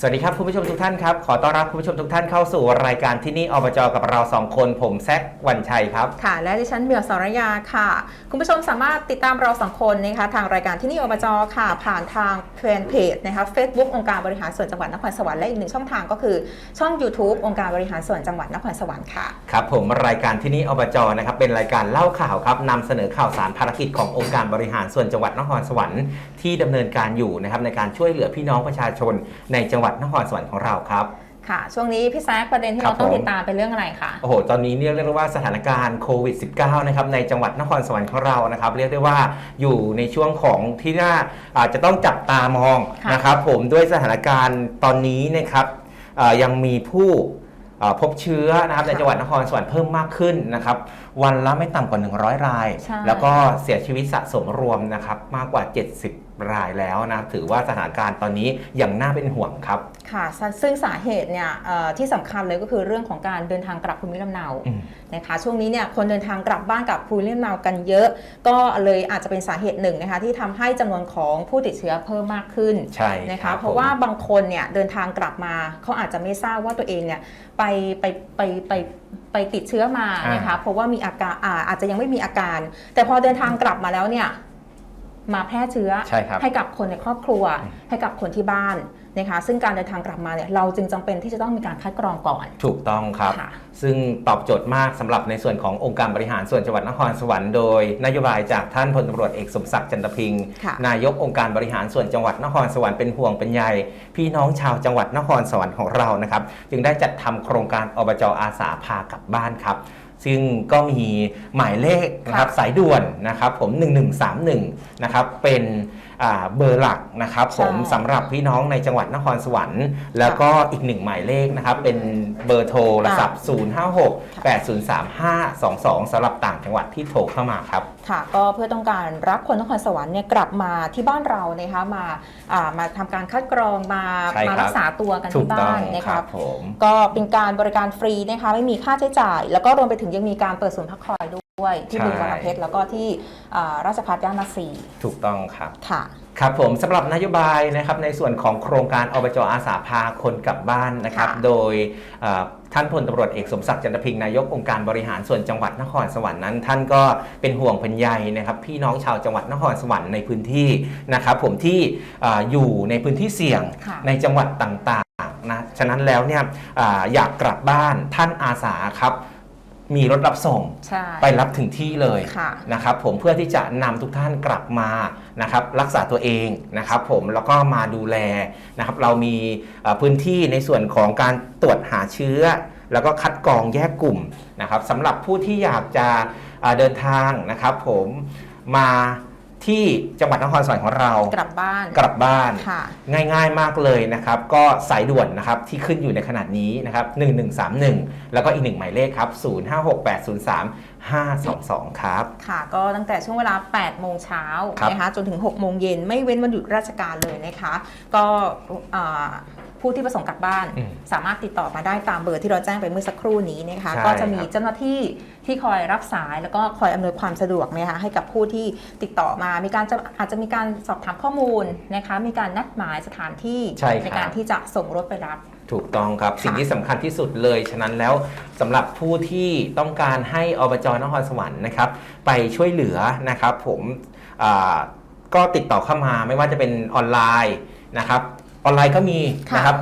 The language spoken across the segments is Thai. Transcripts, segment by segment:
สวัสดีครับ คุณผู้ชมทุกท่านครับ ขอต้อนรับคุณผู้ชมทุกท่านเข้าสู่รายการที่นี่อบจกับเราสองคน ผมแซควันชัยครับ ค่ะ และดิฉันเบียวสรยาค่ะ คุณผู้ชมสามารถติดตามเราสองคนนะคะทางรายการที่นี่อบจค่ะ ผ่านทางแฟนเพจนะคะ Facebook องค์การบริหารส่วนจังหวัดนครสวรรค์และอีกหนึ่งช่องทางก็คือช่อง YouTube องค์การบริหารส่วนจังหวัดนครสวรรค์ค่ะครับผมรายการที่นี่อบจนะครับเป็นรายการเล่าข่าวครับนำเสนอข่าวสารภารกิจขององค์การบริหารส่วนจังหวัดนครสวรรค์ที่ดำเนินการอยู่นะครับในการช่วยเหลือพี่น้องประชาชนในจังหวัดนครสวรรค์ของเราครับค่ะ ช่วงนี้พี่แซคประเด็นที่ครัเราบต้องผมติดตามเป็นเรื่องอะไรคะโอ้โห ตอนนี้เนี่ยเรียกได้ว่าสถานการณ์โควิด -19 นะครับในจังหวัดนครสวรรค์ของเรานะครับ เรียกได้ว่าอยู่ในช่วงของที่น่าอาจจะต้องจับตามองค่ะนะครับผมด้วยสถานการณ์ตอนนี้นะครับอ่ายังมีผู้อ่าพบเชื้อนะครับในจังหวัดนครสวรรค์เพิ่มมากขึ้นนะครับวันละไม่ต่ำกว่า 100 รายใช่แล้วก็เสียชีวิตสะสมรวมนะครับมากกว่า 70 รายแล้วนะครับถือว่าสถานการณ์ตอนนี้ยังน่าเป็นห่วงครับ ค่ะซซึ่งสาเหตุเนี่ยเอ่อที่สำคัญเลยก็คือเรื่องของการเดินทางกลับภูมิลำเนาอืมนะคะช่วงนี้เนี่ยคนเดินทางกลับบ้านกับภูมิลำเนากันเยอะ ก็เลยอาจจะเป็นสาเหตุหนึ่งนะคะที่ทำให้จำนวนของผู้ติดเชื้อเพิ่มมากขึ้นใช่นะครัคะบเพราะผมว่าบางคนเนี่ยเดินทางกลับมาเขาอาจจะไม่ทราบว่าตัวเองเนี่ยไปไปไปไปไปติดเชื้อมานะคะเพราะว่ามีอาการอาอาจจะยังไม่มีอาการ แต่พอเดินทางกลับมาแล้วเนี่ย มาแพร่เชื้อใช่ครับให้กับคนในครอบครัวอืมให้กับคนที่บ้านนะคะซึ่งการเดินทางกลับมาเนี่ยเราจึงจำเป็นที่จะต้องมีการคัดกรองก่อน ถูกต้องครับค่ะซึ่งตอบโจทย์มากสำหรับในส่วนขององค์การบริหารส่วนจังหวัดนครสวรรค์โดยนโยบายจากท่านพลตำรวจเอกสมศักดิ์จันทพิงค์ค่ะนายกองค์การบริหารส่วนจังหวัดนครสวรรค์เป็นห่วงเป็นใยพี่น้องชาวจังหวัดนครสวรรค์ของเรานะครับจึงได้จัดทำโครงการอบจอาสาพากลับบ้านครับ ซึ่งก็มีหมายเลขนะครับค่ะสายด่วนนะครับผม 1131 นะครับเป็นอ่า เบอร์หลักนะครับผมใช่สำหรับพี่น้องในจังหวัดนครสวรรค์ แล้วก็อีกหนึ่งหมายเลขนะครับ เป็นเบอร์โทรศัพท์ 056 803 522สำหรับต่างจังหวัดที่โทรเข้ามาครับค่ะก็เพื่อต้องการรับคนนครสวรรค์เนี่ยกลับมาที่บ้านเรานะคะมาอ่ามาทำการคัดกรองมาใช่ครับมารักษาตัวกันถูที่กต้อบ้างนนะครัคะบผมก็เป็นการบริการฟรีนะคะไม่มีค่าใช้จ่าย แล้วก็รวมไปถึงยังมีการเปิดศูนย์พักคอยด้วย ที่ใช่บึงบรเพชรแล้วก็ที่อ่าราชพัฒย่านมาซีถูกต้องครับค่ะครับผมสำหรับนโยบายนะครับในส่วนของโครงการอบจอาสาพาคนกลับบ้านนะครับค่ะโดยเอ่อท่านพลตำรวจเอกสมศักดิ์จันทพิงค์นายกองค์การบริหารส่วนจังหวัดนครสวรรค์นั้น ท่านก็เป็นห่วงเป็นใยนะครับพี่น้องชาวจังหวัดนครสวรรค์ในพื้นที่นะครับผมที่เอ่ออยู่ในพื้นที่เสี่ยงค่ะในจังหวัดต่างๆนะฉะนั้นแล้วเนี่ยอ่าอยากกลับบ้านท่านอาสาครับ มีรถรับส่งใช่ ไปรับถึงที่เลยค่ะนะครับผมเพื่อที่จะนำทุกท่านกลับมานะครับรักษาตัวเองนะครับผมแล้วก็มาดูแลนะครับเรามีเอ่อพื้นที่ในส่วนของการตรวจหาเชื้อ แล้วก็คัดกรองแยกกลุ่มนะครับสำหรับผู้ที่อยากจะเอ่อเดินทางนะครับผมมา ที่จังหวัดนครสวรรค์ของเรากลับบ้านกลับบ้านค่ะ ง่ายๆมากเลยนะครับ ก็สายด่วนนะครับที่ขึ้นอยู่ในขนาดนี้นะครับ1131 แล้วก็อีกหนึ่งหมายเลขครับ 0568035522 ครับ ค่ะ ก็ตั้งแต่ช่วงเวลา 8 โมงเช้าครับนะคะจนถึง 6 โมงเย็นไม่เว้นวันหยุดราชการเลยนะคะ ก็อ่า ผู้ที่ประสงค์กลับบ้าน อืมสามารถติดต่อมาได้ตามเบอร์ที่เราแจ้งไปเมื่อสักครู่นี้นะคะ ใช่ก็จะมีครับ เจ้าหน้าที่ที่คอยรับสายแล้วก็คอยอำนวยความสะดวกนะคะให้กับผู้ที่ติดต่อมา มีการจะอาจจะมีการสอบถามข้อมูลนะคะ มีการนัดหมายสถานที่ใช่ครับการที่จะส่งรถไปรับ ถูกต้องครับค่ะสิ่งที่สำคัญที่สุดเลย ฉะนั้นแล้วสำหรับผู้ที่ต้องการให้อบจนครสวรรค์นะครับ ไปช่วยเหลือนะครับ ผมอ่าก็ติดต่อเข้ามาไม่ว่าจะเป็นออนไลน์นะครับ ออนไลน์ก็มีค่ะนะครับ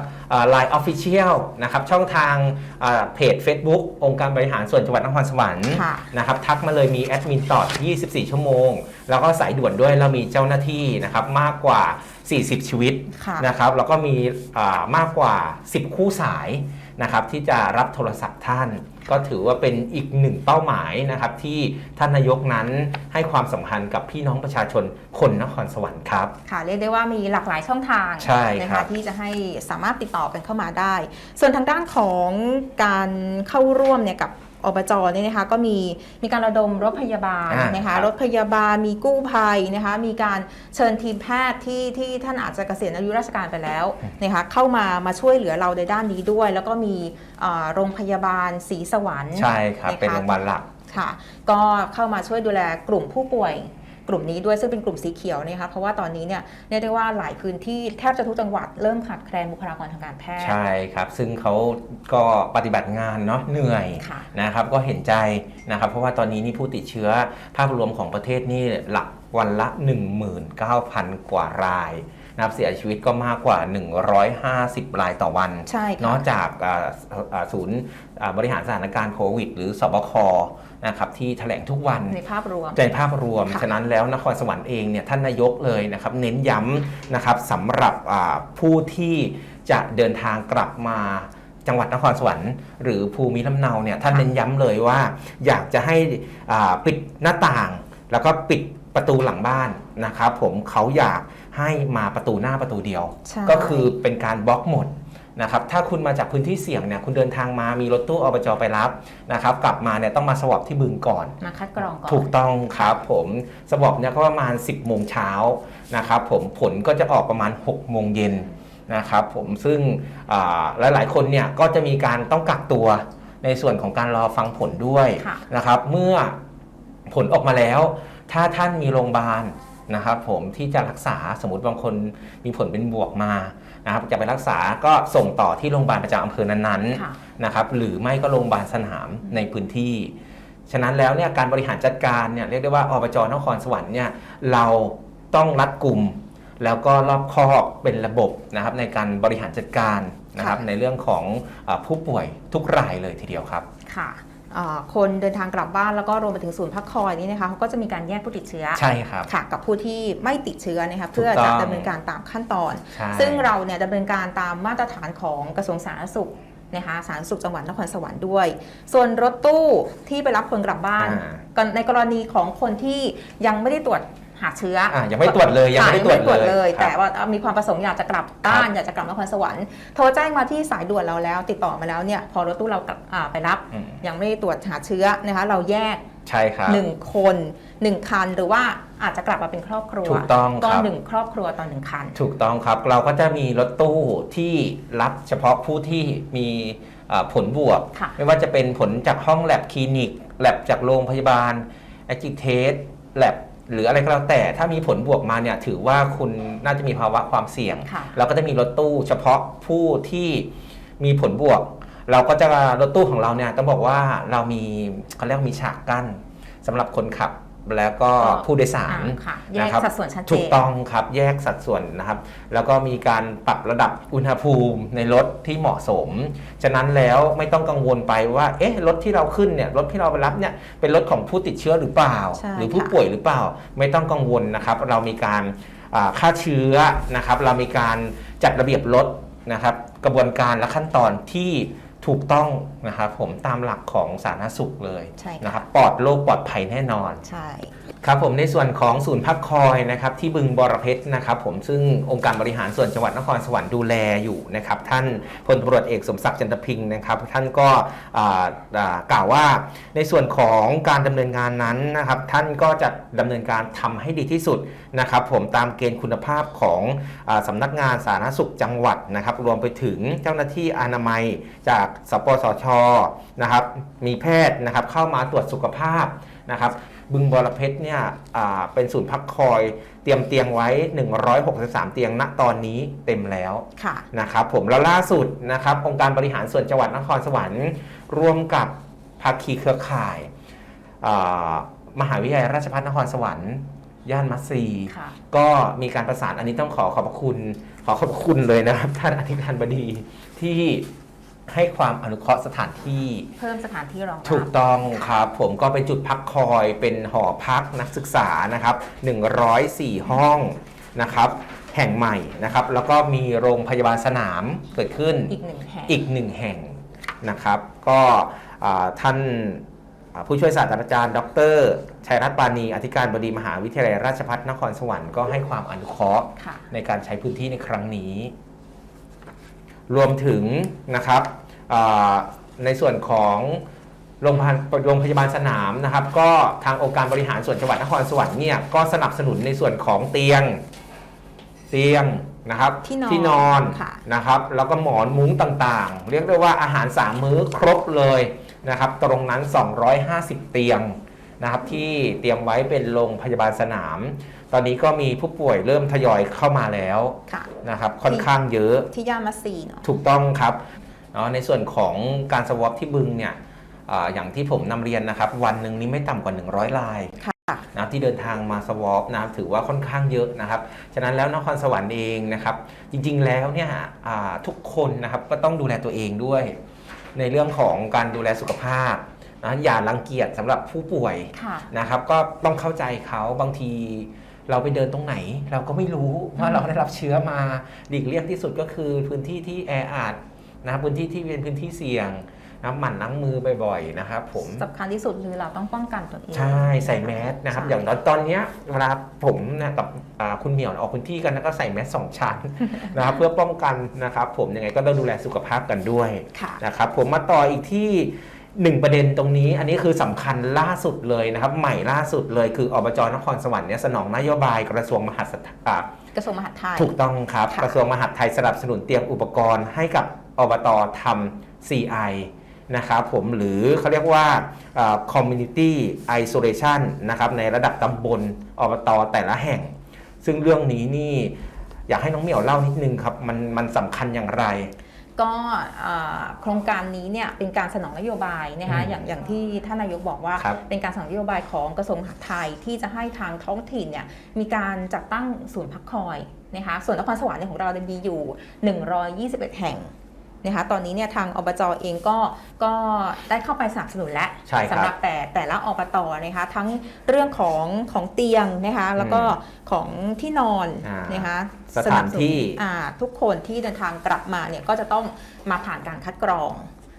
ไลน์ออฟฟิเชียลนะครับช่องทางอ่าเพจ Facebook องค์การบริหารส่วนจังหวัดนครสวรรค์ค่ะนะครับทักมาเลยมีแอดมินตอบ24 ชั่วโมง แล้วก็สายด่วนด้วยเรามีเจ้าหน้าที่นะครับมากกว่า 40 ชีวิตค่ะนะครับแล้วก็มีอ่ามากกว่า 10 คู่สายนะครับที่จะรับโทรศัพท์ท่าน ก็ถือว่าเป็นอีกหนึ่งเป้าหมายนะครับ ที่ท่านนายกนั้นให้ความสำคัญกับพี่น้องประชาชนคนนครสวรรค์ครับ ค่ะเรียกได้ว่ามีหลากหลายช่องทางใช่นะครัคะบ ที่จะให้สามารถติดต่อกันเข้ามาได้ ส่วนทางด้านของการเข้าร่วมเนี่ยกับ อบจเนี่ยนะคะก็มีมีการระดมรถพยาบาลอ่านนะครัคะบรถพยาบาลมีกู้ภัยนะคะมีการเชิญทีมแพทย์ที่ที่ท่านอาจจะเกษียณอายุราชการไปแล้วนะคะเข้ามามาช่วยเหลือเราในด้านนี้ด้วย แล้วก็มีเอ่อโรงพยาบาลศรีสวรรค์ใช่ครับนะคะเป็นโรงพยาบาลหลักค่ะก็เข้ามาช่วยดูแลกลุ่มผู้ป่วย กลุ่มนี้ด้วยซึ่งเป็นกลุ่มสีเขียวนะคะเพราะว่าตอนนี้เนี่ยเรียกได้ว่าหลายพื้นที่แทบจะทุกจังหวัดเริ่มขาดแคลนบุคลากรทางการแพทย์ ใช่ครับ ซึ่งเขาก็ปฏิบัติงานเนาะเหนื่อยค่ะ นะครับก็เห็นใจนะครับ เพราะว่าตอนนี้นี่ผู้ติดเชื้อภาพรวมของประเทศนี่หลักวันละ 19,000 กว่าราย นะครับเสียชีวิตก็มากกว่า 150 รายต่อวัน ใช่นอค่ะกจากอ่าอ่าศูนย์อ่าบริหารสถานการณ์โควิด หรือสบคนะครับที่แถลงทุกวันในภาพรวมในภาพรวมค่ะฉะนั้นแล้วนครสวรรค์เองเนี่ยท่านนายกเลยนะครับเน้นย้ำนะครับสำหรับอ่าผู้ที่จะเดินทางกลับมาจังหวัดนครสวรรค์หรือภูมิลำเนาเนี่ยท่านเน้นย้ำเลยว่า อยากจะให้อ่าปิดหน้าต่าง แล้วก็ปิดประตูหลังบ้านนะครับผมเขาอยาก ให้มาประตูหน้าประตูเดียวใช่ก็คือเป็นการบล็อกหมดนะครับถ้าคุณมาจากพื้นที่เสี่ยงเนี่ยคุณเดินทางมามีรถตู้อบจไปรับนะครับกลับมาเนี่ยต้องมาสวอปที่บึงก่อนมาคัดกรองก่อนถูกต้องครับผมสวอปเนี่ยก็ประมาณ 10โมงเช้านะครับผมผลก็จะออกประมาณ6โมงเย็นนะครับผมซึ่งอ่าหลายๆคนเนี่ยก็จะมีการต้องกักตัวในส่วนของการรอฟังผลด้วยค่ะนะครับเมื่อผลออกมาแล้ว ถ้าท่านมีโรงพยาบาล นะครับผมที่จะรักษาสมมติบางคนมีผลเป็นบวกมานะครับจะไปรักษาก็ส่งต่อที่โรงพยาบาลประจำอำเภอนั้นๆค่ะนะครับหรือไม่ก็โรงพยาบาลสนามในพื้นที่ ฉะนั้นแล้วเนี่ยการบริหารจัดการเนี่ยเรียกได้ว่าอบจนครสวรรค์เนี่ยเราต้องรัดกลุ่มแล้วก็รอบคอบเป็นระบบนะครับในการบริหารจัดการนะครับค่ะในเรื่องของเออผู้ป่วยทุกรายเลยทีเดียวครับค่ะเอ่อ คนเดินทางกลับบ้านแล้วก็รวมไปถึงศูนย์พักคอยนี่นะคะเขาก็จะมีการแยกผู้ติดเชื้อใช่ครับค่ะกับผู้ที่ไม่ติดเชื้อนะคะเพื่อถูกต้จะองดำเนินการตามขั้นตอนใช่ซึ่งเราเนี่ยดำเนินการตามมาตรฐานของกระทรวงสาธารณสุขนะคะสาธารณสุขจังหวัดนครสวรรค์ด้วย ส่วนรถตู้ที่ไปรับคนกลับบ้านอ่าก็ในกรณีของคนที่ยังไม่ได้ตรวจ หาเชื้อออะยังไม่ตรวจเลยยังไม่ได้ตรวจค่ะยังไม่เลย แต่ครับว่ามีความประสงค์อยากจะกลับบ้านครับอยากจะกลับนครสวรรค์โทรแจ้งมาที่สายด่วนเราแล้ว ติดต่อมาแล้วเนี่ยพอรถตู้เรากลับอ่าไปรับอืมยังไม่ได้ตรวจหาเชื้อนะคะเราแยกใช่ครับหนึ่งคนหนึ่งคันหรือว่าอาจจะกลับมาเป็นครอบครัวถูกต้องก็ครับหนึ่งครอบครัวต่อหนึ่งคัน ถูกต้องครับ เราก็จะมีรถตู้ที่รับเฉพาะผู้ที่มีเอ่อผลบวกค่ะไม่ว่าจะเป็นผลจากห้องแลบคลินิกแลบจากโรงพยาบาลแอคจิเทสแลบ หรืออะไรก็แล้วแต่ถ้ามีผลบวกมาเนี่ยถือว่าคุณน่าจะมีภาวะความเสี่ยง ค่ะ เราก็จะมีรถตู้เฉพาะผู้ที่มีผลบวก เราก็จะรถตู้ของเราเนี่ยต้องบอกว่าเรามีเขาเรียกว่ามีฉากกั้นสำหรับคนขับ แล้วก็ผู้โดยสารอ่าค่ะแยกนะครับสัดส่วนชัดเจนถูกต้องครับแยกสัดส่วนนะครับ แล้วก็มีการปรับระดับอุณหภูมิในรถที่เหมาะสม ฉะนั้นแล้วไม่ต้องกังวลไปว่าเอ๊ะรถที่เราขึ้นเนี่ยรถที่เราไปรับเนี่ยเป็นรถของผู้ติดเชื้อหรือเปล่าใช่หรือผู้ค่ะป่วยหรือเปล่า ไม่ต้องกังวลนะครับ เรามีการอ่าฆ่าเชื้อนะครับ เรามีการจัดระเบียบรถนะครับ กระบวนการและขั้นตอนที่ ถูกต้องนะครับผมตามหลักของสาธารณสุขเลยใช่ค่ะ นะครับปลอดโรคปลอดภัยแน่นอน ใช่ ครับผมในส่วนของศูนย์พักคอยนะครับที่บึงบรเพชรนะครับผมซึ่งองค์การบริหารส่วนจังหวัดนครสวรรค์ดูแลอยู่นะครับท่านพลตำรวจเอกสมศักดิ์จันทพิงค์นะครับท่านก็กล่าวว่าในส่วนของการดำเนินงานนั้นนะครับท่านก็จะดำเนินการทำให้ดีที่สุดนะครับผมตามเกณฑ์คุณภาพของอาสำนักงานสาธารณสุขจังหวัดนะครับรวมไปถึงเจ้าหน้าที่อนามัยจากสปสชนะครับมีแพทย์นะครับเข้ามาตรวจสุขภาพนะครับ บึงบรเพชรเนี่ยอ่าเป็นศูนย์พักคอยเตรียมเตียงไว้ 163 เตียงณตอนนี้เต็มแล้วค่ะนะครับผมแล้วล่าสุดนะครับองค์การบริหารส่วนจังหวัดนครสวรรค์ร่วมกับภาคีเครือข่ายอ่ามหาวิทยาลัยราชภัฏนครสวรรค์ย่านมัตซีค่ะก็มีการประสานอันนี้ต้องขอขอบพระคุณ ขอขอบพระคุณเลยนะครับ ท่านอธิการบดีที่ ให้ความอนุเคราะห์สถานที่เพิ่มสถานที่รองรับถูกต้องครับผมก็เป็นจุดพักคอยเป็นหอพักนักศึกษานะครับ104 ห้องนะครับแห่งใหม่นะครับแล้วก็มีโรงพยาบาลสนามเกิดขึ้นอีกหนึ่งแห่งอีกหนึ่งแห่งนะครับ ก็อ่าท่านอ่าผู้ช่วยศาสตราจารย์ ดรชัยรัตน์ปานีอธิการบดีมหาวิทยาลัยราชภัฏนครสวรรค์ก็ให้ความอนุเคราะห์ค่ะในการใช้พื้นที่ในครั้งนี้ รวมถึงนะครับอ่าในส่วนของโรงพยาบาลโรงพยาบาลสนามนะครับ ก็ทางองค์การบริหารส่วนจังหวัดนครสวรรค์เนี่ยก็สนับสนุนในส่วนของเตียงเตียงนะครับที่นอนที่นอนค่ะนะครับ แล้วก็หมอนมุ้งต่างๆ เรียกได้ว่าอาหารสามมื้อครบเลยนะครับ ตรงนั้น 250 เตียงนะครับที่เตรียมไว้เป็นโรงพยาบาลสนาม ตอนนี้ก็มีผู้ป่วยเริ่มทยอยเข้ามาแล้วค่ะ นะครับค่อนข้างเยอะ ที่ย่านมัสซีเนาะ ถูกต้องครับเนาะในส่วนของการสวอปที่บึงเนี่ยอาอย่างที่ผมนำเรียนนะครับ วันหนึ่งนี้ไม่ต่ำกว่า 100รายค่ะ นะครับที่เดินทางมาสวอปนะครับถือว่าค่อนข้างเยอะนะครับ ฉะนั้นแล้วนครสวรรค์เองนะครับ จริงๆแล้วเนี่ยอ่าทุกคนนะครับก็ต้องดูแลตัวเองด้วย ในเรื่องของการดูแลสุขภาพนะอย่ารังเกียจสำหรับผู้ป่วย ค่ะ นะครับก็ต้องเข้าใจเขาบางที เราไปเดินตรงไหน เราก็ไม่รู้ว่าเราได้รับเชื้อมาหลีกเลี่ยงที่สุดก็คือพื้นที่ที่แออัดนะครับพื้นที่ที่เป็นพื้นที่เสี่ยงนะครับหมั่นล้างมือบ่อยๆนะครับผมสำคัญที่สุดคือเราต้องป้องกันตัวเองใช่ใส่แมสนะครับใช่อย่างตอนตอนเนี้ยเวลาผมเนี่ยกับอ่าคุณเหมียวออกพื้นที่กันนะก็ใส่แมสสองชั้นนะครับเพื่อป้องกันนะครับ ผมยังไงก็ต้องดูแลสุขภาพกันด้วยค่ะนะครับผมมาต่ออีกที่ หนึ่งประเด็นตรงนี้อันนี้คือสำคัญล่าสุดเลยนะครับ ใหม่ล่าสุดเลยคืออบจนครสวรรค์เนี่ยสนองนโยบายกระทรวงมหาดสถอ่ากระทรวงมหาดไทยถูกต้องครับค่ะกระทรวงมหาดไทยสนับสนุนเตรียมอุปกรณ์ให้กับอบตทำ CI นะครับผมหรือเขาเรียกว่าเอ่อ community isolation นะครับในระดับตำบลอบตแต่ละแห่ง ซึ่งเรื่องนี้นี่อยากให้น้องเหมียวเล่านิดนึงครับ มันมันสำคัญอย่างไร ก็เอ่อโครงการนี้เนี่ยเป็นการสนองนโยบายนะคะอืมอย่างอย่างที่ท่านนายกบอกว่าครับเป็นการสนองนโยบายของกระทรวงมหาดไทยที่จะให้ทางท้องถิ่นเนี่ยมีการจัดตั้งศูนย์พักคอยนะคะส่วนนครสวรรค์เนี่ยของเราเนี่ยมีอยู่ 121 แห่ง นะคะตอนนี้เนี่ยทางอบจเองก็ก็ได้เข้าไปสนับสนุนแล้วใช่ครับสำหรับแต่แต่ละอบตนะคะทั้งเรื่องของของเตียงนะคะแล้วก็ของที่นอนอ่านนะคะสถานที่ สบสนุนอ่าทุกคนที่เดินทางกลับมาเนี่ยก็จะต้องมาผ่านการคัดกรอง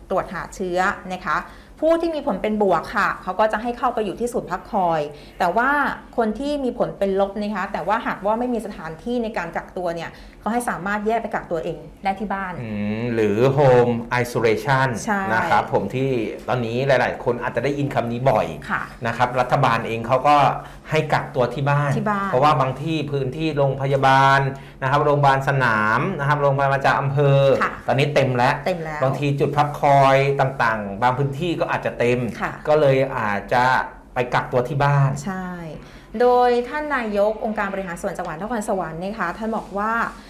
ตรวจหาเชื้อนะคะ ผู้ที่มีผลเป็นบวกค่ะ เขาก็จะให้เข้าไปอยู่ที่ศูนย์พักคอย แต่ว่าคนที่มีผลเป็นลบนะคะ แต่ว่าหากว่าไม่มีสถานที่ในการกักตัวเนี่ย เขาให้สามารถแยกไปกักตัวเองได้ที่บ้าน อืมหรือ home isolation ใช่ นะครับผมที่ตอนนี้หลาย ๆ คนอาจจะได้ยินคำนี้บ่อยค่ะ นะครับรัฐบาลเองเขาก็ให้กักตัวที่บ้าน ที่บ้าน เพราะว่าบางที่พื้นที่โรงพยาบาลนะครับโรงพยาบาลสนามนะครับโรงพยาบาลประจำอำเภอ ค่ะ ตอนนี้เต็มแล้ว เต็มแล้ว บางทีจุดพักคอยต่างๆ บางพื้นที่ก็อาจจะเต็ม ค่ะ ก็เลยอาจจะไปกักตัวที่บ้าน ใช่ โดยท่านนายกองค์การบริหารส่วนจังหวัดนครสวรรค์นะคะท่านบอกว่าอ่า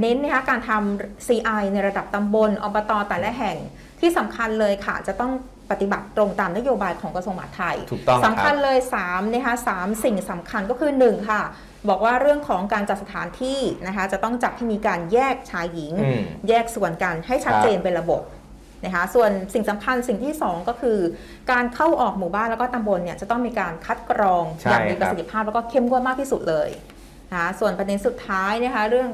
เน้นนะคะการทำ CI ในระดับตำบลอบตแต่ละแห่งที่สำคัญเลยค่ะจะต้องปฏิบัติตรงตามนโยบายของกระทรวงมหาดไทยถูกต้องครับสำคัญเลย3นะคะสามสิ่งสำคัญก็คือ 1 ค่ะ บอกว่าเรื่องของการจัดสถานที่นะคะจะต้องจัดให้มีการแยกชายหญิงอืมแยกส่วนกันให้ชัดเจนเป็นระบบนะคะส่วนสิ่งสำคัญสิ่งที่ 2 ก็คือ การเข้าออกหมู่บ้านแล้วก็ตำบลเนี่ยจะต้องมีการคัดกรองใช่อย่างมีครับประสิทธิภาพแล้วก็เข้มงวดมากที่สุดเลยนะคะส่วนประเด็นสุดท้ายนะคะเรื่อง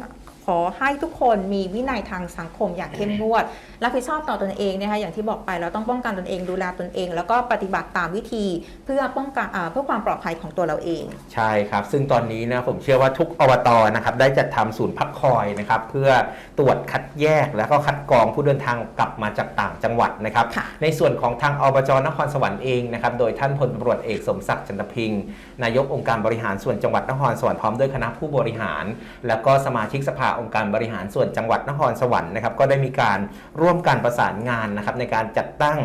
ขอให้ทุกคนมีวินัยทางสังคมอย่างเข้มงวด รับผิดชอบต่อตนเองนะคะอย่างที่บอกไปเราต้องป้องกันตนเองดูแลตนเอง แล้วก็ปฏิบัติตามวิธีเพื่อป้องกันอ่าเพื่อความปลอดภัยของตัวเราเอง ใช่ครับ ซึ่งตอนนี้นะผมเชื่อว่าทุกอบตนะครับได้จัดทำศูนย์พักคอยนะครับเพื่อตรวจคัดแยกแล้วก็คัดกรองผู้เดินทางกลับมาจากต่างจังหวัดนะครับค่ะในส่วนของทางอบจนครสวรรค์เองนะครับโดยท่านพลตำรวจเอกสมศักดิ์จันทพิงค์นายกองค์การบริหารส่วนจังหวัดนครสวรรค์พร้อมด้วยคณะผู้บริหาร แล้วก็สมาชิกสภาองค์การบริหารส่วนจังหวัดนครสวรรค์นะครับก็ได้มีการร่วมกันประสานงานนะครับในการจัดตั้ง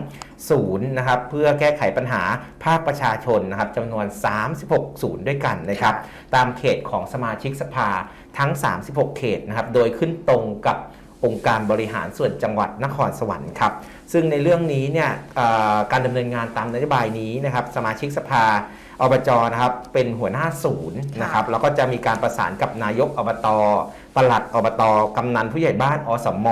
ศูนย์นะครับเพื่อแก้ไขปัญหาภาคประชาชนนะครับจำนวน 36 ศูนย์ด้วยกันนะครับตามเขตของสมาชิกสภาทั้ง 36 เขตนะครับโดยขึ้นตรงกับองค์การบริหารส่วนจังหวัดนครสวรรค์ครับ ซึ่งในเรื่องนี้เนี่ยการดำเนินงานตามนโยบายนี้นะครับ สมาชิกสภาอบจนะครับเป็นหัวหน้าศูนย์นะครับแล้วก็จะมีการประสานกับนายกอบต ปลัดอบตกำนันผู้ใหญ่บ้านอสม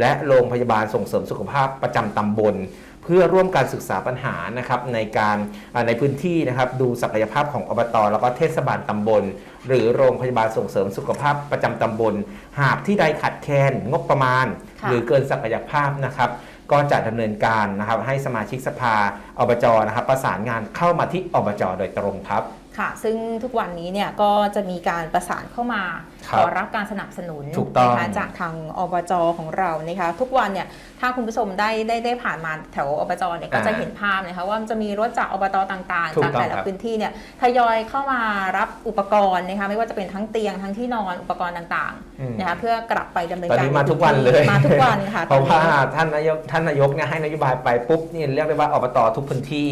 และโรงพยาบาลส่งเสริมสุขภาพประจำตำบล เพื่อร่วมการศึกษาปัญหานะครับในการอ่าในพื้นที่นะครับดูศักยภาพของอบตแล้วก็เทศบาลตำบล หรือโรงพยาบาลส่งเสริมสุขภาพประจำตำบล หากที่ใดขัดแคลนงบประมาณค่ะหรือเกินศักยภาพนะครับก็จะดำเนินการนะครับให้สมาชิกสภาอบจนะครับประสานงานเข้ามาที่อบจโดยตรงครับ ค่ะ ซึ่งทุกวันนี้เนี่ยก็จะมีการประสานเข้ามาครัขบอรับการสนับสนุนถูกต้องนะคะจากทางอบจของเรานะคะทุกวันเนี่ยถ้าคุณผู้ชมได้ได้ได้ผ่านมาแถวอบจเนี่ยก็จะเห็นภาพนะคะว่ามันจะมีรถจากอบตต่างถูๆ กจากต้องแต่ละครับ พื้นที่เนี่ยทยอยเข้ามารับอุปกรณ์นะคะไม่ว่าจะเป็นทั้งเตียงทั้งที่นอนอุปกรณ์ต่างอืม ๆนะคะเพื่อกลับไปดำเนินตอนการนี้มาทุกวันเลยมาทุกวันค่ะเพราะว่าตอนนี้ท่านนายกท่านนายกเนี่ยให้นโยบายไปปุ๊บนี่เรียกได้ว่าอบตทุกพื้นที่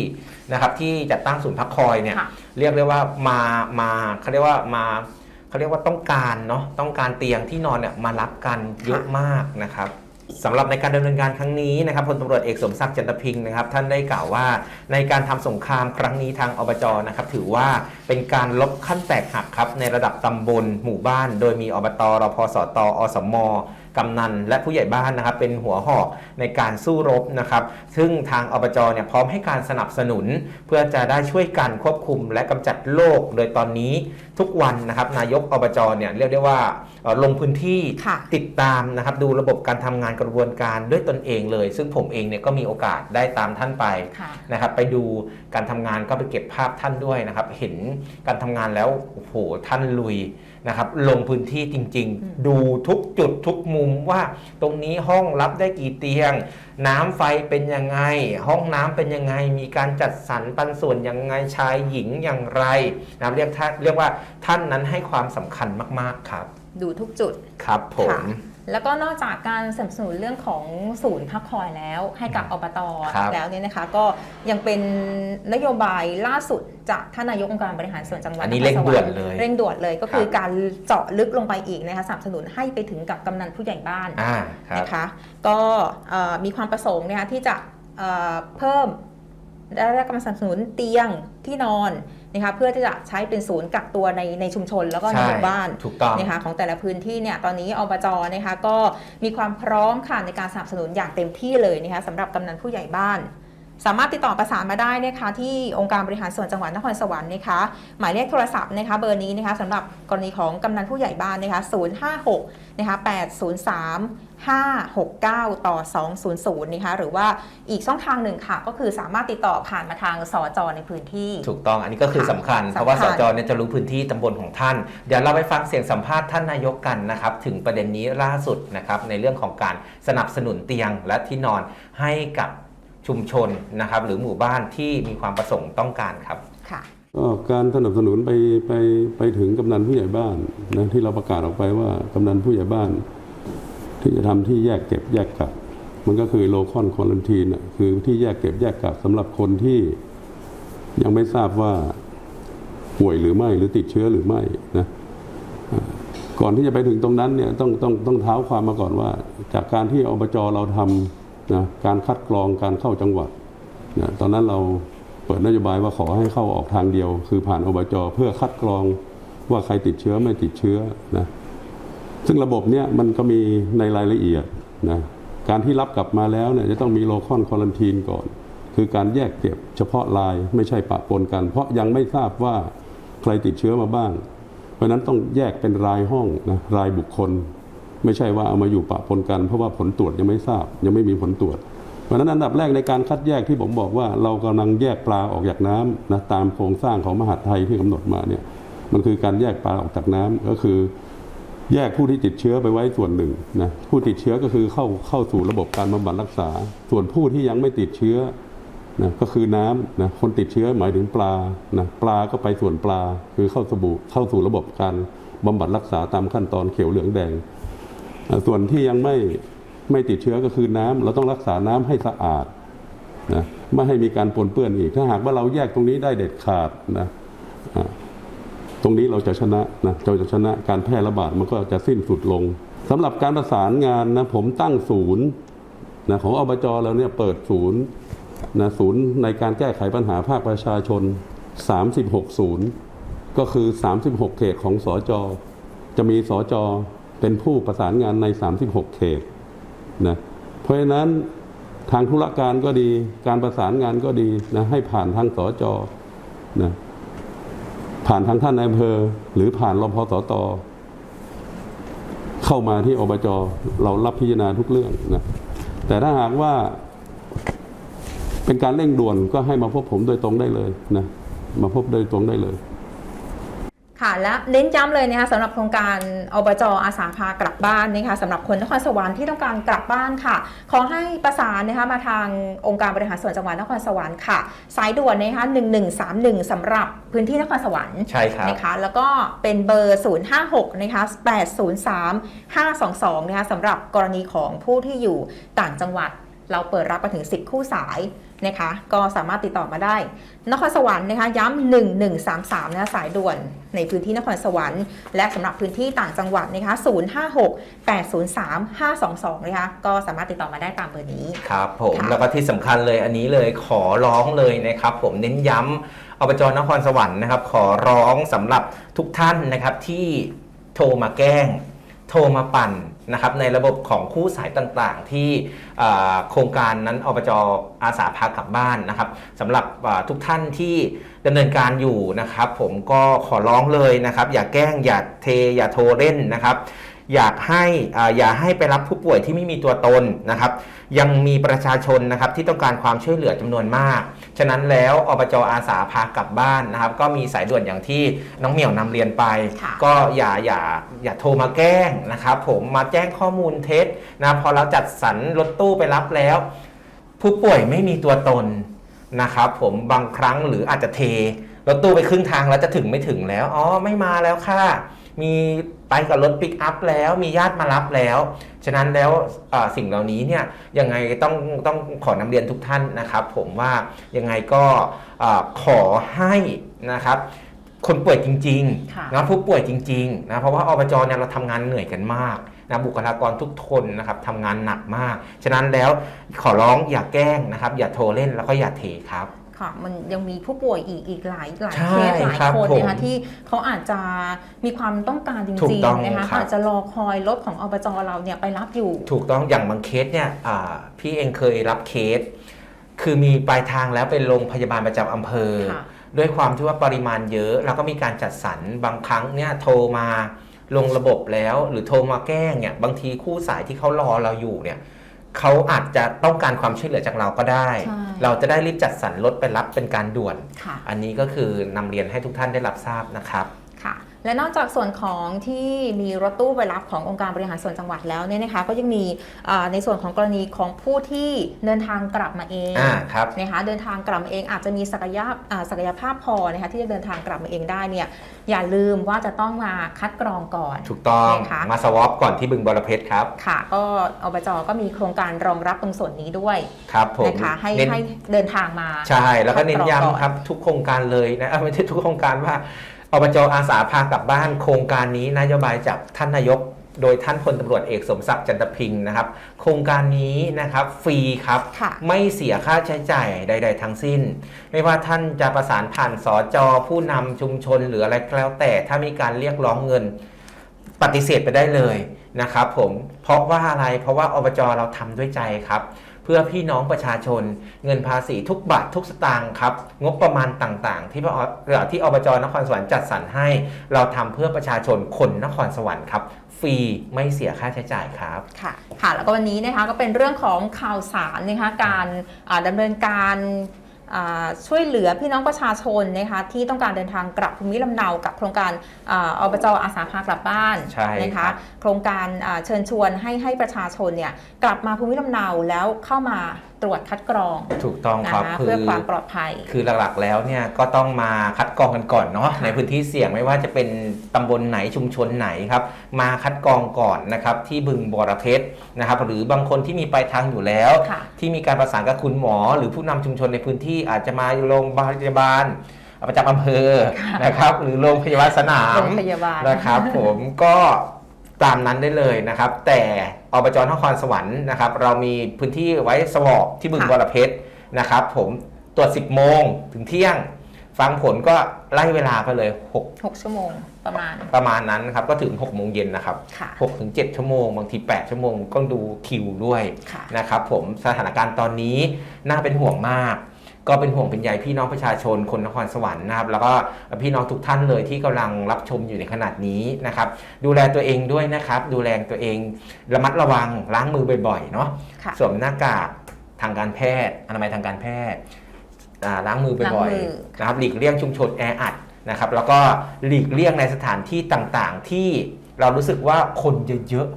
นะครับที่จัดตั้งศูนย์พักคอยเนี่ยค่ะเรียกได้ว่ามามาเขาเรียกว่ามาเขาเรียกว่าต้องการเนาะต้องการเตียงที่นอนเนี่ยมารับกันเยอะมากนะครับสำหรับในการดำเนินการครั้งนี้นะครับพลตำรวจเอกสมศักดิ์จันทพิงค์นะครับท่านได้กล่าวว่า ในการทำสงครามครั้งนี้ทางอบจนะครับถือว่าเป็นการลบขั้นแตกหักครับในระดับตำบลหมู่บ้าน โดยมีอบตรพสตอสม กำนันและผู้ใหญ่บ้านนะครับเป็นหัวหอกในการสู้รบนะครับ ซึ่งทางอบจเนี่ยพร้อมให้การสนับสนุน เพื่อจะได้ช่วยกันควบคุมและกำจัดโรคโดยตอนนี้ทุกวันนะครับนายกอบจเนี่ยเรียกได้ว่าเอ่อลงพื้นที่ค่ะติดตามนะครับดูระบบการทำงานกระบวนการด้วยตนเองเลย ซึ่งผมเองเนี่ยก็มีโอกาสได้ตามท่านไปค่ะนะครับไปดูการทำงานก็ไปเก็บภาพท่านด้วยนะครับ เห็นการทำงานแล้วโอ้โหท่านลุย นะครับลงพื้นที่จริงอืมๆดูทุกจุดทุกมุมว่าตรงนี้ห้องรับได้กี่เตียง น้ำไฟเป็นยังไง ห้องน้ำเป็นยังไง มีการจัดสรรปันส่วนยังไงชายหญิงอย่างไรนะครับเรียกท่านเรียกว่าท่านนั้นให้ความสำคัญมากๆครับ ดูทุกจุดครับผมค่ะ แล้วก็นอกจากการสนับสนุนเรื่องของศูนย์พักคอยแล้วให้กับอบตครับแล้วเนี่ยนะคะ ก็ยังเป็นนโยบายล่าสุดจากท่านนายกองค์การบริหารส่วนจังหวัดอันนี้คเร่งด่วนสรเลยเร่งด่วนเลยก็คือครับการเจาะลึกลงไปอีกนะคะสนับสนุนให้ไปถึงกับกำนันผู้ใหญ่บ้านอ่าครับนะคะ ก็เอ่อมีความประสงค์นะคะที่จะเอ่อเพิ่มได้รับการสนับสนุนเตียงที่นอน นะคะเพื่อที่จะใช้เป็นศูนย์กักตัวในในชุมชนแล้วก็ในใช่หมู่บ้านถูกต้องนะคะของแต่ละพื้นที่เนี่ยตอนนี้อบจนะคะก็มีความพร้อมค่ะในการสนับสนุนอย่างเต็มที่เลยนะคะสำหรับกำนันผู้ใหญ่บ้านสามารถติดต่อประสานมาได้นะคะที่องค์การบริหารส่วนจังหวัดนครสวรรค์นะคะหมายเลขโทรศัพท์นะคะเบอร์นี้นะคะสำหรับกรณีของกำนันผู้ใหญ่บ้านนะคะ056นะคะ803 569 ต่อ 200 นะคะ หรือว่าอีกช่องทางหนึ่งค่ะ ก็คือสามารถติดต่อผ่านมาทางสจในพื้นที่ ถูกต้องอันนี้ก็คือค่ะสำคัญสำคัญ เพราะว่าสจเนี่ยจะรู้พื้นที่ตำบลของท่าน เดี๋ยวเราไปฟังเสียงสัมภาษณ์ท่านนายกกันนะครับ ถึงประเด็นนี้ล่าสุดนะครับ ในเรื่องของการสนับสนุนเตียงและที่นอนให้กับชุมชนนะครับ หรือหมู่บ้านที่มีความประสงค์ต้องการครับค่ะก็การสนับสนุนไปไปไปถึงกำนันผู้ใหญ่บ้านนะที่เราประกาศออกไปว่ากำนันผู้ใหญ่บ้าน ที่จะทำที่แยกเก็บแยกกักมันก็คือโลคอนควอลันทีนคือที่แยกเก็บแยกกักสำหรับคนที่ยังไม่ทราบว่าป่วยหรือไม่หรือติดเชื้อหรือไม่นะก่อนที่จะไปถึงตรงนั้นเนี่ยต้องต้องต้องเท้าความมาก่อนว่า จากการที่อบจเราทำนะการคัดกรองการเข้าจังหวัดนะตอนนั้นเราเปิดนโยบายว่าขอให้เข้าออกทางเดียว คือผ่านอบจเพื่อคัดกรองว่าใครติดเชื้อไม่ติดเชื้อนะ ซึ่งระบบเนี้ยมันก็มีในรายละเอียดนะการที่รับกลับมาแล้วเนี่ยจะต้องมีโลคอนควอลันทีนก่อน คือการแยกเก็บเฉพาะรายไม่ใช่ปะปนกัน เพราะยังไม่ทราบว่าใครติดเชื้อมาบ้าง เพราะนั้นต้องแยกเป็นรายห้องนะรายบุคคล ไม่ใช่ว่าเอามาอยู่ปะปนกัน เพราะว่าผลตรวจยังไม่ทราบ ยังไม่มีผลตรวจ เพราะฉะนั้นอันดับแรกในการคัดแยกที่ผมบอกว่า เรากำลังแยกปลาออกจากน้ำนะตามโครงสร้างของมหาดไทยที่กำหนดมาเนี่ยมันคือการแยกปลาออกจากน้ำก็คือ แยกผู้ที่ติดเชื้อไปไว้ส่วนหนึ่งนะผู้ติดเชื้อก็คือเข้าเข้าสู่ระบบการบำบัดรักษา ส่วนผู้ที่ยังไม่ติดเชื้อนะก็คือน้ำนะคนติดเชื้อหมายถึงปลานะปลาก็ไปส่วนปลาคือเข้าสบู่เข้าสู่ระบบการบำบัดรักษาตามขั้นตอนเขียวเหลืองแดงอะส่วนที่ยังไม่ไม่ติดเชื้อก็คือน้ำเราต้องรักษาน้ำให้สะอาดนะไม่ให้มีการปนเปื้อนอีก ถ้าหากว่าเราแยกตรงนี้ได้เด็ดขาดนะอะ ตรงนี้เราจะชนะนะเราจะชนะการแพร่ระบาดมันก็จะสิ้นสุดลงสำหรับการประสานงานนะผมตั้งศูนย์นะของอบจเราเนี่ยเปิดศูนย์นะศูนย์ในการแก้ไขปัญหาภาคประชาชน 36 ศูนย์ก็คือ 36 เขตของสอจอจะมีสอจอเป็นผู้ประสานงานใน 36 เขตนะเพราะฉะนั้นทางธุรการก็ดี การประสานงานก็ดีนะให้ผ่านทางสอจอนะ ผ่านทางท่านนายอำเภอ หรือผ่านรพสตเข้ามาที่อบจเรารับพิจารณาทุกเรื่องนะแต่ถ้าหากว่าเป็นการเร่งด่วนก็ให้มาพบผมโดยตรงได้เลยนะมาพบโดยตรงได้เลย ค่ะและเน้นย้ำเลยนะคะสำหรับโครงการอบจอาสาพากลับบ้านนะคะสำหรับคนนครสวรรค์ที่ต้องการกลับบ้านค่ะ ขอให้ประสานนะคะมาทางองค์การบริหารส่วนจังหวัดนครสวรรค์ค่ะ สายด่วนนะคะ1131สำหรับพื้นที่นครสวรรค์ใช่ครับนะคะแล้วก็เป็นเบอร์ 056นะคะ803 522นะคะสำหรับกรณีของผู้ที่อยู่ต่างจังหวัดเราเปิดรับมาถึง 10 คู่สาย นะคะ ก็สามารถติดต่อมาได้ นครสวรรค์นะคะ ย้ำ1133นะคะสายด่วนในพื้นที่นครสวรรค์ และสำหรับพื้นที่ต่างจังหวัดนะคะ056 803 522นะคะก็สามารถติดต่อมาได้ตามเบอร์นี้ ครับผมค่ะแล้วก็ที่สำคัญเลยอันนี้เลยขอร้องเลยนะครับ ผมเน้นย้ำอบจนครสวรรค์นะครับ ขอร้องสำหรับทุกท่านนะครับที่โทรมาแกล้ง โทรมาปั่น นะครับในระบบของคู่สายต่างๆ ที่โครงการนั้นอบจอาสาพากลับบ้านนะครับสำหรับทุกท่านที่ดำเนินการอยู่นะครับ ผมก็ขอร้องเลยนะครับ อย่าแกล้งอย่าเทอย่าโทรเล่นนะครับ อยากให้อ่าอย่าให้ไปรับผู้ป่วยที่ไม่มีตัวตนนะครับ ยังมีประชาชนนะครับที่ต้องการความช่วยเหลือจำนวนมาก ฉะนั้นแล้วอบจอาสาพากลับบ้านนะครับ ก็มีสายด่วนอย่างที่น้องเหมียวนำเรียนไปค่ะก็อย่าอย่าอย่าโทรมาแกล้งนะครับผมมาแจ้งข้อมูลเท็จนะพอเราจัดสรรรถตู้ไปรับแล้ว ผู้ป่วยไม่มีตัวตนนะครับผมบางครั้งหรืออาจจะเทรถตู้ไปครึ่งทางแล้วจะถึงไม่ถึงแล้ว อ๋อ ไม่มาแล้วค่ะ มี ไปกับรถปิกอัพแล้วมีญาติมารับแล้ว ฉะนั้นแล้วเอ่อสิ่งเหล่านี้เนี่ยยังไงต้องต้องขอนำเรียนทุกท่านนะครับ ผมว่ายังไงก็เอ่อขอให้นะครับคนป่วยจริงค่ะๆนะผู้ป่วยจริงๆนะเพราะว่าอบจเนี่ยเราทำงานเหนื่อยกันมากนะบุคลากรทุกคนนะครับทำงานหนักมาก ฉะนั้นแล้วขอร้องอย่าแกล้งนะครับ อย่าโทรเล่นแล้วก็อย่าเทครับ ค่ะ มันยังมีผู้ป่วยอีกอีกหลายหลายใช่เคสหลายครับคนผมนะคะที่เขาอาจจะมีความต้องการจถูริกงต้องๆนะคะครับอาจจะรอคอยรถของอบจเราเนี่ยไปรับอยู่ ถูกต้องอย่างบางเคสเนี่ยอ่าพี่เองเคยรับเคส คือมีปลายทางแล้วเป็นโรงพยาบาลประจำอำเภอค่ะด้วยความที่ว่าปริมาณเยอะเราก็มีการจัดสรรบางครั้งเนี่ยโทรมาลงระบบแล้ว หรือโทรมาแกล้งเนี่ยบางทีคู่สายที่เขารอเราอยู่เนี่ย เขาอาจจะต้องการความช่วยเหลือจากเราก็ได้ ใช่เราจะได้รีบจัดสรรรถไปรับเป็นการด่วน ค่ะ อันนี้ก็คือนำเรียนให้ทุกท่านได้รับทราบนะครับค่ะ และนอกจากส่วนของที่มีรถตู้ไปรับขององค์การบริหารส่วนจังหวัดแล้วเนี่ยนะคะก็ยังมีอ่าในส่วนของกรณีของผู้ที่เดินทางกลับมาเองอ่าครับนะคะเดินทางกลับมาเองอาจจะมีศักยภาพอ่าศักยภาพพอนะคะที่จะเดินทางกลับมาเองได้เนี่ยอย่าลืมว่าจะต้องมาคัดกรองก่อน ถูกต้องนะคะมาสวอปก่อนที่บึงบรเพชรครับค่ะก็อบจก็มีโครงการรองรับตรงส่วนนี้ด้วยครับผมนะคะให้เน้นให้เดินทางมา ใช่ แล้วก็เน้นคัดกรองก่อนย้ำครับ ทุกโครงการเลยนะเอ้าไม่ใช่ทุกโครงการว่า อบจอาสาพากลับบ้านโครงการนี้นโยบายจากท่านนายก โดยท่านพลตำรวจเอกสมศักดิ์จันทพิงค์นะครับ โครงการนี้นะครับฟรีครับ ค่ะไม่เสียค่าใช้จ่ายใด ๆ ทั้งสิ้น ไม่ว่าท่านจะประสานผ่านสจผู้นำชุมชนหรืออะไรก็แล้วแต่ถ้ามีการเรียกร้องเงิน ปฏิเสธไปได้เลย นะครับผมเพราะว่าอะไรเพราะว่าอบจเราทำด้วยใจครับ เพื่อพี่น้องประชาชน เงินภาษีทุกบาททุกสตางค์ครับงบประมาณต่างๆ ที่พอที่อบจนครสวรรค์จัดสรรให้ เราทำเพื่อประชาชนคนนครสวรรค์ครับฟรีไม่เสียค่าใช้จ่ายครับค่ะค่ะ แล้วก็วันนี้นะคะก็เป็นเรื่องของข่าวสารนะคะการอ่าดำเนินการ ช่วยเหลือพี่น้องประชาชนนะคะที่ต้องการเดินทางกลับภูมิลำเนากับโครงการอาอบจอาสาพากลับบ้านใช่นะครัคะบโครงการอ่าเชิญชวนให้ให้ประชาชนเนี่ยกลับมาภูมิลำเนาแล้วเข้ามาตรวจคัดกรองถูกต้องนะครับคะคืเพื่อความปลอดภัย คือหลักๆแล้วเนี่ยก็ต้องมาคัดกรองกันก่อนเนาะค่ะในพื้นที่เสี่ยงไม่ว่าจะเป็นตำบลไหนชุมชนไหนครับมาคัดกรองก่อนนะครับที่บึงบรเพชรนะครับหรือบางคนที่มีปลายทางอยู่แล้วค่ะที่มีการประสานกับคุณหมอ หรือผู้นำชุมชนในพื้นที่อาจจะมาโรงพยาบาลประจำอำเภอนะครับหรือโรงพยาบาลสนามโรงพยาบาลนะครับผมก็ตามนั้นได้เลยนะครับ แต่ อบจนครสวรรค์นะครับเรามีพื้นที่ไว้สวอปที่บึงค่ะบรเพชรนะครับผมตรวจ 10 โมงถึงเที่ยง ฟังผลก็ไล่เวลาไปเลย6ชั่วโมงประมาณ6ประมาณนั้นครับก็ถึง6โมงเย็นนะครับค่ะ6ถึง7ชั่วโมง บางที 8 ชั่วโมงก็ดูคิวด้วยค่ะนะครับผมสถานการณ์ตอนนี้น่าเป็นห่วงมาก ก็เป็นห่วงเป็นใยพี่น้องประชาชนคนนครสวรรค์นะครับแล้วก็พี่น้องทุกท่านเลยที่กำลังรับชมอยู่ในขนาดนี้นะครับดูแลตัวเองด้วยนะครับ ดูแลตัวเองระมัดระวังล้างมือบ่อยๆเนาะค่ะสวมหน้ากากทางการแพทย์อนามัยทางการแพทย์อ่าล้างมือล้างบ่อยมือๆนะครับหลีกเลี่ยงชุมชนแออัดนะครับแล้วก็หลีกเลี่ยงในสถานที่ต่างๆ ที่เรารู้สึกว่าคนเยอะ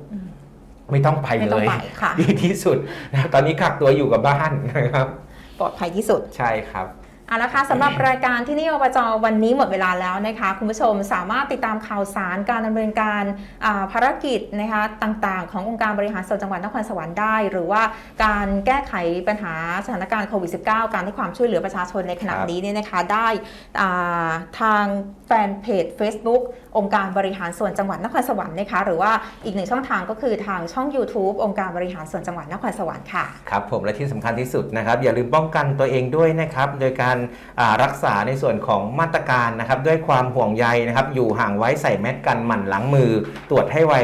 ๆไม่ต้องไปไม่เลต้องยไปค่ะดีที่สุดนะครับตอนนี้กักตัวอยู่กับบ้านนะครับ ปลอดภัยที่สุด ใช่ครับเอาละค่ะสำหรับรายการที่นี่อบจวันนี้หมดเวลาแล้วนะคะ คุณผู้ชมสามารถติดตามข่าวสารการดำเนินการอ่าภารกิจนะคะต่างๆ ขององค์การบริหารส่วนจังหวัดนครสวรรค์ได้ หรือว่าการแก้ไขปัญหาสถานการณ์โควิด -19 การให้ความช่วยเหลือประชาชนในขณะครับนี้เนี่ยนะคะได้อ่าทางแฟนเพจ Facebook องค์การบริหารส่วนจังหวัดนครสวรรค์นะคะหรือว่าอีกหนึ่งช่องทางก็คือทางช่อง YouTube องค์การบริหารส่วนจังหวัดนครสวรรค์ค่ะครับผมและที่สำคัญที่สุดนะครับ อย่าลืมป้องกันตัวเองด้วยนะครับโดยการอ่ารักษาในส่วนของมาตรการนะครับด้วยความห่วงใยนะครับอยู่ห่างไว้ใส่แมสกันหมั่นล้างมือ ตรวจให้ไว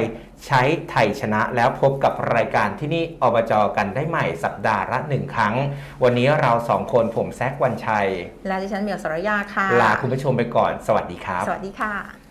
ใช้ไทยชนะแล้วพบกับรายการที่นี่อบจกันได้ใหม่สัปดาห์ละหนึ่งครั้ง วันนี้เราสองคนผมแซกวันชัย และดิฉันเหมียวสรยาค่ะ ลาคุณผู้ชมไปก่อน สวัสดีครับ สวัสดีค่ะ